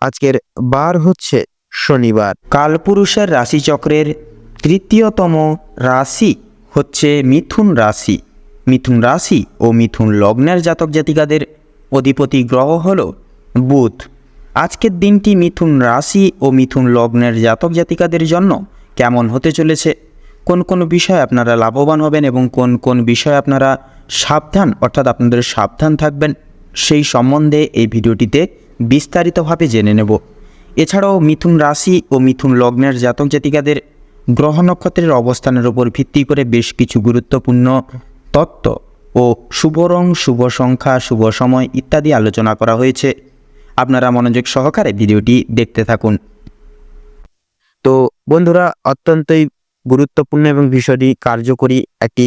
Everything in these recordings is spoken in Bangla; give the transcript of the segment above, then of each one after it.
আজকের বার হচ্ছে শনিবার। কালপুরুষের রাশিচক্রের তৃতীয়তম রাশি হচ্ছে মিথুন রাশি। মিথুন রাশি ও মিথুন লগ্নের জাতক জাতিকাদের অধিপতি গ্রহ হল বুধ। আজকের দিনটি মিথুন রাশি ও মিথুন লগ্নের জাতক জাতিকাদের জন্য কেমন হতে চলেছে? কোন কোন বিষয়ে আপনারা লাভবান হবেন এবং কোন কোন বিষয়ে আপনারা সাবধান, অর্থাৎ আপনাদের সাবধান থাকবেন, সেই সম্বন্ধে এই ভিডিওটিতে বিস্তারিতভাবে জেনে নেব। এছাড়াও মিথুন রাশি ও মিথুন লগ্নের জাতক জাতিকাদের গ্রহ নক্ষত্রের অবস্থানের উপর ভিত্তি করে বেশ কিছু গুরুত্বপূর্ণ তত্ত্ব ও শুভ রং, শুভ সংখ্যা, শুভ সময় ইত্যাদি আলোচনা করা হয়েছে। আপনারা মনোযোগ সহকারে ভিডিওটি দেখতে থাকুন। তো বন্ধুরা, অত্যন্তই গুরুত্বপূর্ণ এবং ভীষণই কার্যকরী একটি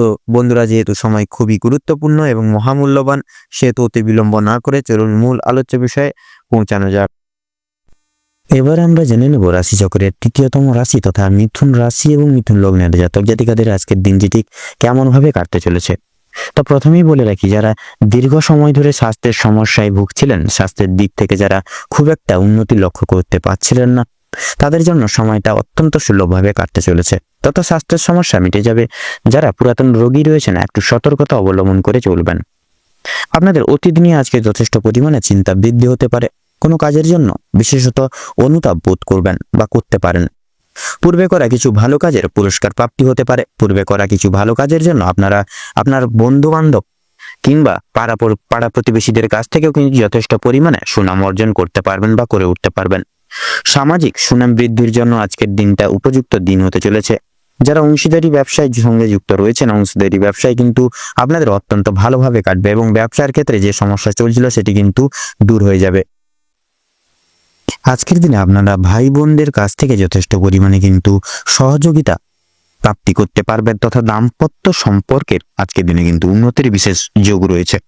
তো বন্ধুরা, যেহেতু সময় খুবই গুরুত্বপূর্ণ এবং মহামূল্যবান, সেহেতু অতি বিলম্ব না করে চলুন মূল আলোচ্য বিষয়ে পৌঁছানো যাক। এবার আমরা জেনে নেব রাশি চক্রের তৃতীয়তম রাশি তথা মিথুন রাশি এবং মিথুন লগ্নের জাতক জাতিকাদের আজকের দিনটি ঠিক কেমনভাবে কাটতে চলেছে। তো প্রথমেই বলে রাখি, যারা দীর্ঘ সময় ধরে স্বাস্থ্যের সমস্যায় ভুগছিলেন, স্বাস্থ্যের দিক থেকে যারা খুব একটা উন্নতি লক্ষ্য করতে পারছিলেন না তাদের জন্য সময়টা অত্যন্ত সুলভভাবে কাটতে চলেছে। তত স্বাস্থ্যের সমস্যা মিটে যাবে। যারা পুরাতন রোগী রয়েছেন, একটু সতর্কতা অবলম্বন করে চলবেন। আপনাদের অতীত নিয়ে আজকে যথেষ্ট পরিমাণে চিন্তা বৃদ্ধি হতে পারে। কোনো কাজের জন্য বিশেষত অনুতাপ বোধ করবেন বা করতে পারেন। পূর্বে করা কিছু ভালো কাজের পুরস্কার প্রাপ্তি হতে পারে। পূর্বে করা কিছু ভালো কাজের জন্য আপনারা, আপনার বন্ধু বান্ধব কিংবা পাড়া পাড়া প্রতিবেশীদের কাছ থেকেও কিন্তু যথেষ্ট পরিমাণে সুনাম অর্জন করতে পারবেন বা করে উঠতে পারবেন। সামাজিক সুনাম বৃদ্ধির জন্য আজকের দিনটা উপযুক্ত দিন হতে চলেছে। যারা অংশীদারি ব্যবসায় সঙ্গে যুক্ত রয়েছেন, অংশীদারি ব্যবসায় কিন্তু আপনাদের অত্যন্ত ভালোভাবে কাটবে এবং ব্যবসার ক্ষেত্রে যে সমস্যা চলছিল সেটি কিন্তু দূর হয়ে যাবে। আজকের দিনে আপনারা ভাই বোনদের কাছ থেকে যথেষ্ট পরিমাণে কিন্তু সহযোগিতা প্রাপ্তি করতে পারবেন তথা দাম্পত্য সম্পর্কের আজকের দিনে কিন্তু উন্নতির বিশেষ যোগ রয়েছে।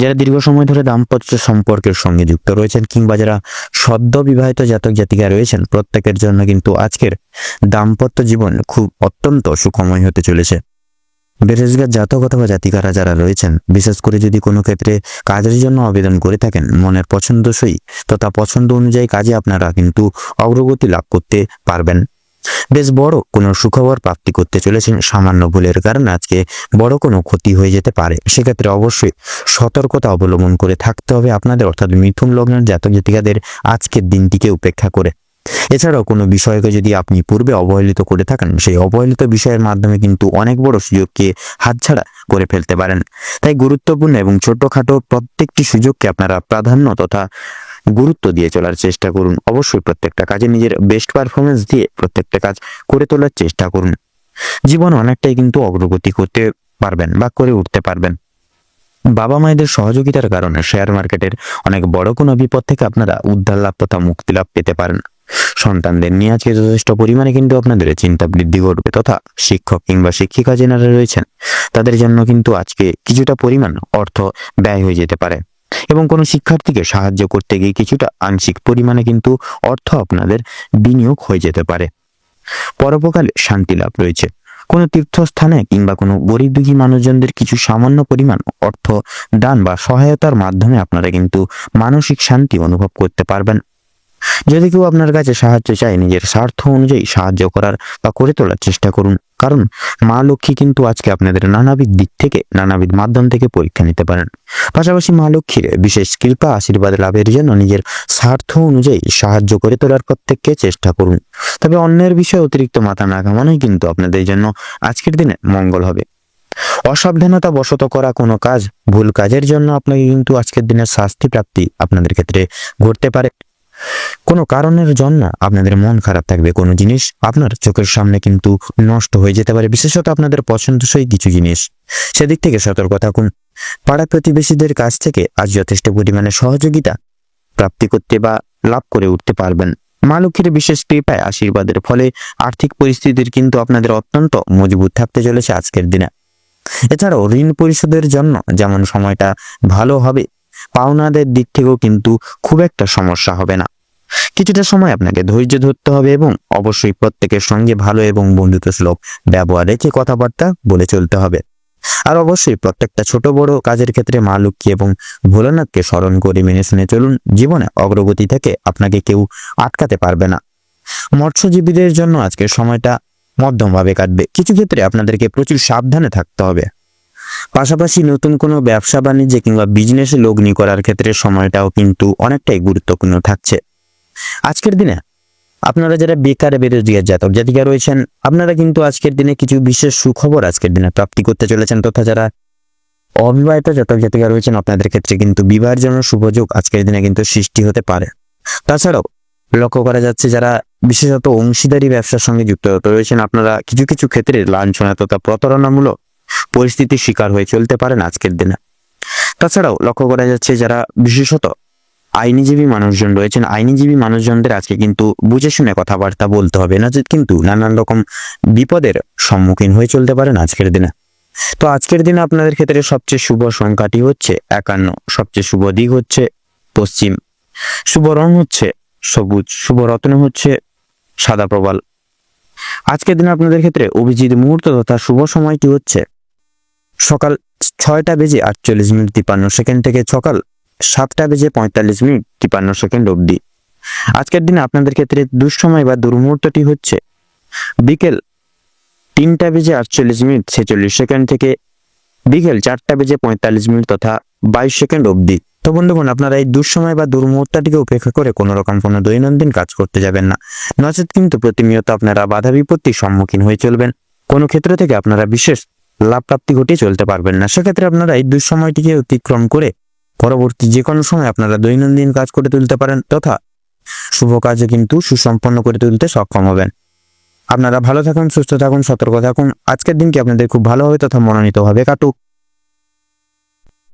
যারা দীর্ঘ সময় ধরে দাম্পত্য সম্পর্কের সঙ্গে যুক্ত রয়েছেন কিংবা যারা সদ্য বিবাহিত জাতক জাতিকা রয়েছেন, প্রত্যেকের জন্য কিন্তু আজকের দাম্পত্য জীবন খুব অত্যন্ত সুখময় হতে চলেছে। বেরোজগার জাতক অথবা জাতিকারা যারা রয়েছেন, বিশেষ করে যদি কোনো ক্ষেত্রে কাজের জন্য আবেদন করে থাকেন, মনের পছন্দসই তথা পছন্দ অনুযায়ী কাজে আপনারা কিন্তু অগ্রগতি লাভ করতে পারবেন। বেশ বড় কোনো সুখবর প্রাপ্তি করতে চলেছেন সামান্য ভুলের কারণে আজকে বড় কোনো ক্ষতি হয়ে যেতে পারে। সেক্ষেত্রে অবশ্যই সতর্কতা অবলম্বন করে থাকতে হবে আপনাদের, অর্থাৎ মিথুন লগ্নের জাতক জাতিকাদের আজকের দিনটিকে উপেক্ষা করে। এছাড়াও কোনো বিষয়কে যদি আপনি পূর্বে অবহেলিত করে থাকেন, সেই অবহেলিত বিষয়ের মাধ্যমে কিন্তু অনেক বড় সুযোগকে হাতছাড়া করে ফেলতে পারেন। তাই গুরুত্বপূর্ণ এবং ছোটখাটো প্রত্যেকটি সুযোগকে আপনারা প্রাধান্য তথা গুরুত্ব দিয়ে চলার চেষ্টা করুন। অবশ্যই প্রত্যেকটা কাজে নিজের বেস্ট পারফরমেন্স দিয়ে প্রত্যেকটা কাজ করে তোলার চেষ্টা করুন। জীবন অনেকটাই কিন্তু অগ্রগতি করতে পারবেন বা করে উঠতে পারবেন। বাবা মায়েদের সহযোগিতার কারণে শেয়ার মার্কেটের অনেক বড় কোনো বিপদ থেকে আপনারা উদ্ধার লাভ তথা মুক্তি লাভ পেতে পারেন। সন্তানদের নিয়ে আজকে যথেষ্ট পরিমাণে কিন্তু আপনাদের চিন্তা বৃদ্ধি ঘটবে তথা শিক্ষক কিংবা শিক্ষিকা যেনারা রয়েছেন, তাদের জন্য কিন্তু আজকে কিছুটা পরিমাণ অর্থ ব্যয় হয়ে যেতে পারে। এবং কোনো শিক্ষার্থীকে সাহায্য করতে গিয়ে কিছুটা আংশিক পরিমাণে কিন্তু অর্থ আপনাদের বিনিয়োগ হয়ে যেতে পারে। পরোপকালে শান্তি লাভ রয়েছে। কোনো তীর্থস্থানে কিংবা কোনো গরিব দুঃখী মানুষজনদের কিছু সামান্য পরিমাণ অর্থ, দান বা সহায়তার মাধ্যমে আপনারা কিন্তু মানসিক শান্তি অনুভব করতে পারবেন। যদি কেউ আপনার কাছে সাহায্য চায়, নিজের স্বার্থ অনুযায়ী সাহায্য করার বা করে তোলার চেষ্টা করুন। কারণ মা লক্ষ্মী কিন্তু আজকে আপনাদের নানাবিধ দিক থেকে, নানাবিধ মাধ্যম থেকে পরীক্ষা নিতে পারেন। পাশাপাশি মা লক্ষ্মীর বিশেষ কৃপা, আশীর্বাদ লাভের জন্য নিজের স্বার্থ অনুযায়ী সাহায্য করে তোলার প্রত্যেককে চেষ্টা করুন। তবে অন্যের বিষয়ে অতিরিক্ত মাথা না ঘামানোই কিন্তু আপনাদের জন্য আজকের দিনে মঙ্গল হবে। অসাবধানতা বশত করা কোনো কাজ, ভুল কাজের জন্য আপনাকে কিন্তু আজকের দিনের শাস্তি প্রাপ্তি আপনাদের ক্ষেত্রে ঘটতে পারে। কোনো কারণের জন্য আপনাদের মন খারাপ থাকবে কোনো জিনিস আপনার চোখের সামনে কিন্তু নষ্ট হয়ে যেতে পারে, বিশেষত আপনাদের পছন্দসই কিছু জিনিস। সেদিক থেকে সতর্ক থাকুন। পাড়া প্রতিবেশীদের কাছ থেকে আজ যথেষ্ট পরিমাণে সহযোগিতা প্রাপ্তি করতে বা লাভ করে উঠতে পারবেন। মা লক্ষ্মীর বিশেষ কৃপায় আশীর্বাদের ফলে আর্থিক পরিস্থিতির কিন্তু আপনাদের অত্যন্ত মজবুত থাকতে চলেছে আজকের দিনে। এছাড়াও ঋণ পরিশোধের জন্য যেমন সময়টা ভালো হবে, পাওনাদের দিক থেকেও কিন্তু খুব একটা সমস্যা হবে না। কিছুটা সময় আপনাকে ধৈর্য ধরতে হবে এবং অবশ্যই প্রত্যেকের সঙ্গে ভালো এবং বন্ধুত্ব সুলভ ব্যবহার রেখে কথাবার্তা বলে চলতে হবে। আর অবশ্যই প্রত্যেকটা ছোট বড় কাজের ক্ষেত্রে মা লক্ষ্মী এবং ভোলানাথকে স্মরণ করে মেনে শুনে চলুন, জীবনে অগ্রগতি থেকে আপনাকে কেউ আটকাতে পারবে না। মৎস্যজীবীদের জন্য আজকের সময়টা মধ্যমভাবে কাটবে। কিছু ক্ষেত্রে আপনাদেরকে প্রচুর সাবধানে থাকতে হবে। পাশাপাশি নতুন কোনো ব্যবসা বাণিজ্যে কিংবা বিজনেসে লগ্নি করার ক্ষেত্রে সময়টাও কিন্তু অনেকটাই গুরুত্বপূর্ণ থাকছে। আজকের দিনে আপনারা যারা বেকার বেরোজগার জাতক জাতিকা রয়েছেন, আপনারা কিন্তু আজকের দিনে কিছু বিশেষ সুখবর আজকের দিনে প্রাপ্তি করতে চলেছেন তথা যারা অবিবাহিত জাতক জাতিকা রয়েছেন, আপনাদের ক্ষেত্রে কিন্তু বিবাহের জন্য সুযোগ আজকের দিনে কিন্তু সৃষ্টি হতে পারে। তাছাড়াও লক্ষ্য করা যাচ্ছে যারা বিশেষত অংশীদারি ব্যবসার সঙ্গে যুক্ত রয়েছেন, আপনারা কিছু কিছু ক্ষেত্রে লাঞ্ছনা তথা প্রতারণামূলক পরিস্থিতির শিকার হয়ে চলতে পারেন আজকের দিনে। তাছাড়াও লক্ষ্য করা যাচ্ছে যারা বিশেষত আইনজীবী মানুষজন রয়েছেন। আইনজীবী মানুষজনদের আজকে কিন্তু বুঝে শুনে কথাবার্তা বলতে হবে। না কিন্তু নানান রকম বিপদের সম্মুখীন হয়ে চলতে পারেন আজকের দিনে। তো আজকের দিনে আপনাদের ক্ষেত্রে সবচেয়ে শুভ সংখ্যাটি হচ্ছে একান্ন। সবচেয়ে শুভ দিক হচ্ছে পশ্চিম। শুভ রং হচ্ছে সবুজ। শুভ রত্ন হচ্ছে সাদা প্রবাল। আজকের দিনে আপনাদের ক্ষেত্রে অভিজিৎ মুহূর্ত তথা শুভ সময়টি হচ্ছে সকাল ছয়টা বেজে আটচল্লিশ মিনিট তিপান্ন সেকেন্ড থেকে সকাল সাতটা বেজে পঁয়তাল্লিশ মিনিট তিপান্ন সেকেন্ড অবধি। আজকের দিনে আপনাদের ক্ষেত্রে দুঃসময় বা দুর্মুহূর্তটি হচ্ছে বিকেল তিনটা বেজে আটচল্লিশ মিনিট ছেচল্লিশ সেকেন্ড থেকে বিকেল চারটা বেজে পঁয়তাল্লিশ মিনিট তথা বাইশ সেকেন্ড অবধি। তো বন্ধুগণ, আপনারা এই দুঃসময় বা দুর্মুহূর্তটিকে উপেক্ষা করে কোনো রকম কোনো দৈনন্দিন কাজ করতে যাবেন না। নচেত কিন্তু প্রতিনিয়ত আপনারা বাধা বিপত্তির সম্মুখীন হয়ে চলবেন। কোনো ক্ষেত্র থেকে আপনারা বিশেষ লাভ প্রাপ্তি ঘটিয়ে চলতে পারবেন না। সেক্ষেত্রে আপনারা এই দুঃসময়টিকে অতিক্রম করে পরবর্তী যে কোনো সময় আপনারা দৈনন্দিন কাজ করে তুলতে পারেন তথা শুভ কাজে কিন্তু সুসম্পন্ন করে তুলতে সক্ষম হবেন। আপনারা ভালো থাকুন, সুস্থ থাকুন, সতর্ক থাকুন। আজকের দিনকে আপনাদের খুব ভালোভাবে তথা মনোনীতভাবে কাটুক।